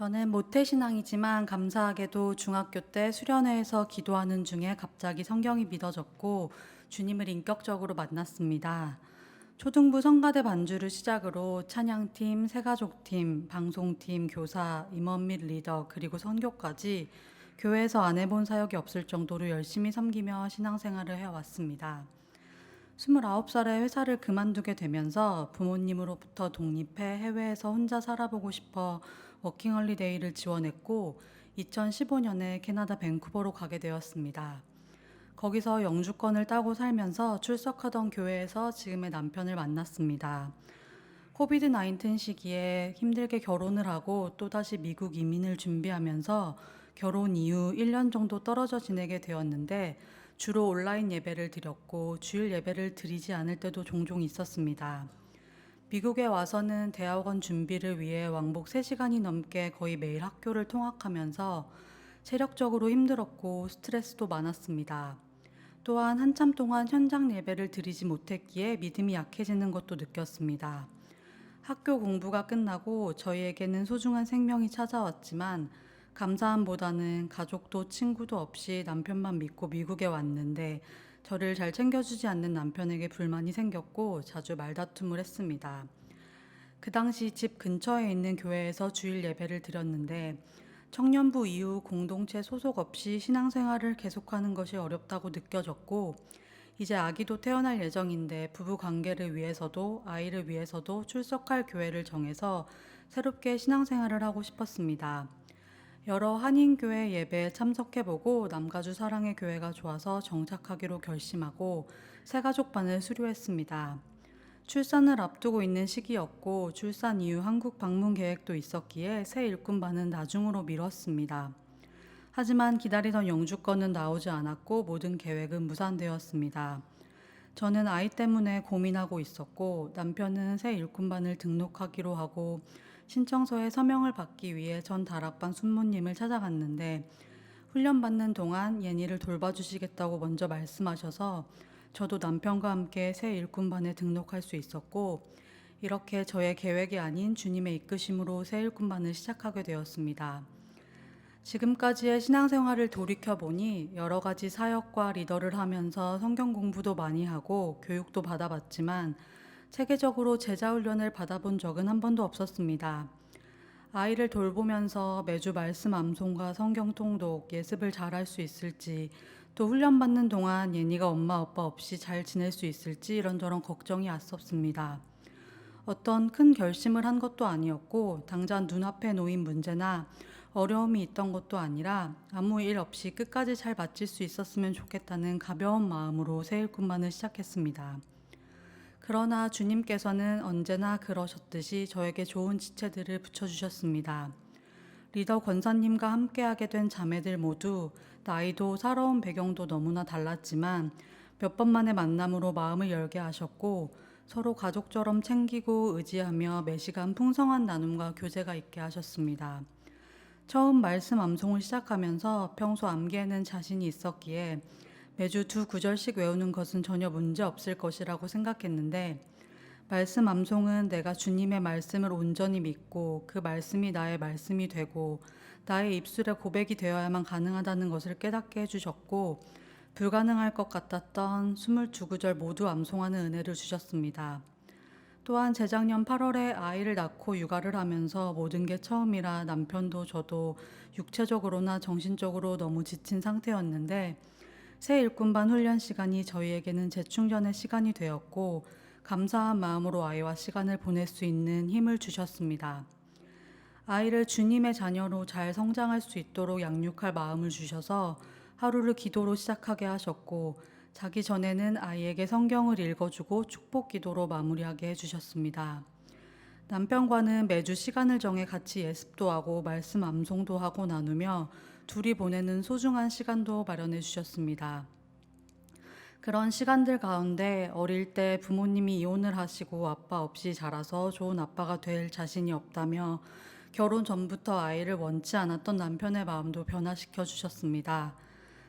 저는 모태신앙이지만 감사하게도 중학교 때 수련회에서 기도하는 중에 갑자기 성경이 믿어졌고 주님을 인격적으로 만났습니다. 초등부 성가대 반주를 시작으로 찬양팀, 새가족팀, 방송팀, 교사, 임원 및 리더, 그리고 선교까지 교회에서 안 해본 사역이 없을 정도로 열심히 섬기며 신앙생활을 해왔습니다. 29살에 회사를 그만두게 되면서 부모님으로부터 독립해 해외에서 혼자 살아보고 싶어 워킹홀리데이를 지원했고 2015년에 캐나다 밴쿠버로 가게 되었습니다. 거기서 영주권을 따고 살면서 출석하던 교회에서 지금의 남편을 만났습니다. 코비드 19 시기에 힘들게 결혼을 하고 또다시 미국 이민을 준비하면서 결혼 이후 1년 정도 떨어져 지내게 되었는데 주로 온라인 예배를 드렸고 주일 예배를 드리지 않을 때도 종종 있었습니다. 미국에 와서는 대학원 준비를 위해 왕복 3시간이 넘게 거의 매일 학교를 통학하면서 체력적으로 힘들었고 스트레스도 많았습니다. 또한 한참 동안 현장 예배를 드리지 못했기에 믿음이 약해지는 것도 느꼈습니다. 학교 공부가 끝나고 저희에게는 소중한 생명이 찾아왔지만 감사함보다는 가족도 친구도 없이 남편만 믿고 미국에 왔는데 저를 잘 챙겨주지 않는 남편에게 불만이 생겼고 자주 말다툼을 했습니다. 그 당시 집 근처에 있는 교회에서 주일 예배를 드렸는데 청년부 이후 공동체 소속 없이 신앙생활을 계속하는 것이 어렵다고 느껴졌고 이제 아기도 태어날 예정인데 부부 관계를 위해서도 아이를 위해서도 출석할 교회를 정해서 새롭게 신앙생활을 하고 싶었습니다. 여러 한인교회 예배에 참석해보고 남가주 사랑의 교회가 좋아서 정착하기로 결심하고 새가족반을 수료했습니다. 출산을 앞두고 있는 시기였고 출산 이후 한국 방문 계획도 있었기에 새 일꾼반은 나중으로 미뤘습니다. 하지만 기다리던 영주권은 나오지 않았고 모든 계획은 무산되었습니다. 저는 아이 때문에 고민하고 있었고 남편은 새 일꾼반을 등록하기로 하고 신청서에 서명을 받기 위해 전 다락방 순모님을 찾아갔는데 훈련받는 동안 예니를 돌봐주시겠다고 먼저 말씀하셔서 저도 남편과 함께 새 일꾼반에 등록할 수 있었고 이렇게 저의 계획이 아닌 주님의 이끄심으로 새 일꾼반을 시작하게 되었습니다. 지금까지의 신앙생활을 돌이켜보니 여러 가지 사역과 리더를 하면서 성경 공부도 많이 하고 교육도 받아봤지만 체계적으로 제자 훈련을 받아본 적은 한 번도 없었습니다. 아이를 돌보면서 매주 말씀 암송과 성경 통독, 예습을 잘할 수 있을지, 또 훈련받는 동안 예니가 엄마 아빠 없이 잘 지낼 수 있을지 이런저런 걱정이 앞섰습니다. 어떤 큰 결심을 한 것도 아니었고 당장 눈앞에 놓인 문제나 어려움이 있던 것도 아니라 아무 일 없이 끝까지 잘 마칠 수 있었으면 좋겠다는 가벼운 마음으로 새 일꾼만을 시작했습니다. 그러나 주님께서는 언제나 그러셨듯이 저에게 좋은 지체들을 붙여주셨습니다. 리더 권사님과 함께하게 된 자매들 모두 나이도 살아온 배경도 너무나 달랐지만 몇 번 만의 만남으로 마음을 열게 하셨고 서로 가족처럼 챙기고 의지하며 매시간 풍성한 나눔과 교제가 있게 하셨습니다. 처음 말씀 암송을 시작하면서 평소 암기에는 자신이 있었기에 매주 두 구절씩 외우는 것은 전혀 문제 없을 것이라고 생각했는데 말씀 암송은 내가 주님의 말씀을 온전히 믿고 그 말씀이 나의 말씀이 되고 나의 입술에 고백이 되어야만 가능하다는 것을 깨닫게 해주셨고 불가능할 것 같았던 22구절 모두 암송하는 은혜를 주셨습니다. 또한 재작년 8월에 아이를 낳고 육아를 하면서 모든 게 처음이라 남편도 저도 육체적으로나 정신적으로 너무 지친 상태였는데 새 일꾼반 훈련 시간이 저희에게는 재충전의 시간이 되었고 감사한 마음으로 아이와 시간을 보낼 수 있는 힘을 주셨습니다. 아이를 주님의 자녀로 잘 성장할 수 있도록 양육할 마음을 주셔서 하루를 기도로 시작하게 하셨고 자기 전에는 아이에게 성경을 읽어주고 축복 기도로 마무리하게 해주셨습니다. 남편과는 매주 시간을 정해 같이 예습도 하고 말씀 암송도 하고 나누며 둘이 보내는 소중한 시간도 마련해 주셨습니다. 그런 시간들 가운데 어릴 때 부모님이 이혼을 하시고 아빠 없이 자라서 좋은 아빠가 될 자신이 없다며 결혼 전부터 아이를 원치 않았던 남편의 마음도 변화시켜 주셨습니다.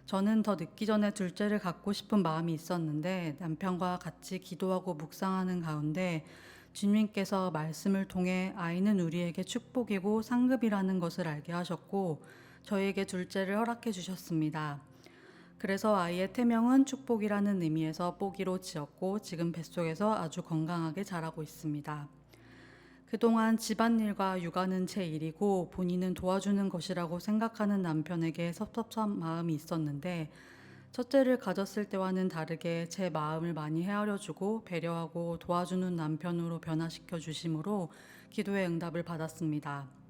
저는 더 늦기 전에 둘째를 갖고 싶은 마음이 있었는데 남편과 같이 기도하고 묵상하는 가운데 주님께서 말씀을 통해 아이는 우리에게 축복이고 상급이라는 것을 알게 하셨고 저에게 둘째를 허락해 주셨습니다. 그래서 아이의 태명은 축복이라는 의미에서 뽀기로 지었고 지금 뱃속에서 아주 건강하게 자라고 있습니다. 그동안 집안일과 육아는 제 일이고 본인은 도와주는 것이라고 생각하는 남편에게 섭섭한 마음이 있었는데 첫째를 가졌을 때와는 다르게 제 마음을 많이 헤아려 주고 배려하고 도와주는 남편으로 변화시켜 주심으로 기도의 응답을 받았습니다.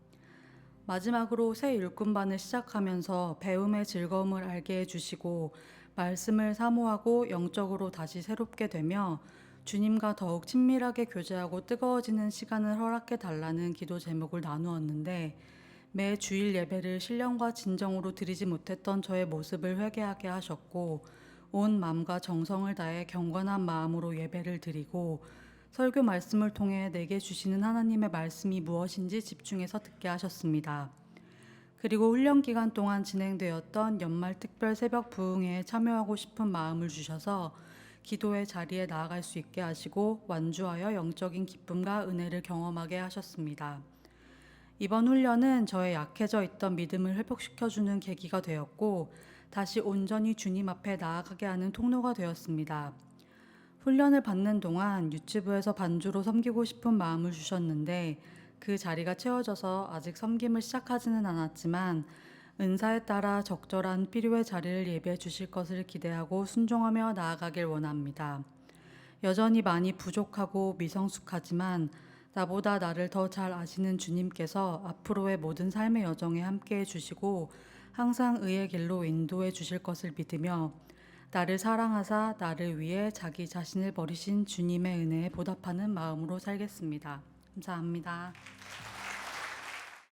마지막으로 새 일꾼반을 시작하면서 배움의 즐거움을 알게 해주시고 말씀을 사모하고 영적으로 다시 새롭게 되며 주님과 더욱 친밀하게 교제하고 뜨거워지는 시간을 허락해 달라는 기도 제목을 나누었는데 매 주일 예배를 신령과 진정으로 드리지 못했던 저의 모습을 회개하게 하셨고 온 마음과 정성을 다해 경건한 마음으로 예배를 드리고 설교 말씀을 통해 내게 주시는 하나님의 말씀이 무엇인지 집중해서 듣게 하셨습니다. 그리고 훈련 기간 동안 진행되었던 연말 특별 새벽 부흥회에 참여하고 싶은 마음을 주셔서 기도의 자리에 나아갈 수 있게 하시고 완주하여 영적인 기쁨과 은혜를 경험하게 하셨습니다. 이번 훈련은 저의 약해져 있던 믿음을 회복시켜주는 계기가 되었고 다시 온전히 주님 앞에 나아가게 하는 통로가 되었습니다. 훈련을 받는 동안 유튜브에서 반주로 섬기고 싶은 마음을 주셨는데 그 자리가 채워져서 아직 섬김을 시작하지는 않았지만 은사에 따라 적절한 필요의 자리를 예비해 주실 것을 기대하고 순종하며 나아가길 원합니다. 여전히 많이 부족하고 미성숙하지만 나보다 나를 더 잘 아시는 주님께서 앞으로의 모든 삶의 여정에 함께해 주시고 항상 의의 길로 인도해 주실 것을 믿으며 나를 사랑하사 나를 위해 자기 자신을 버리신 주님의 은혜에 보답하는 마음으로 살겠습니다. 감사합니다.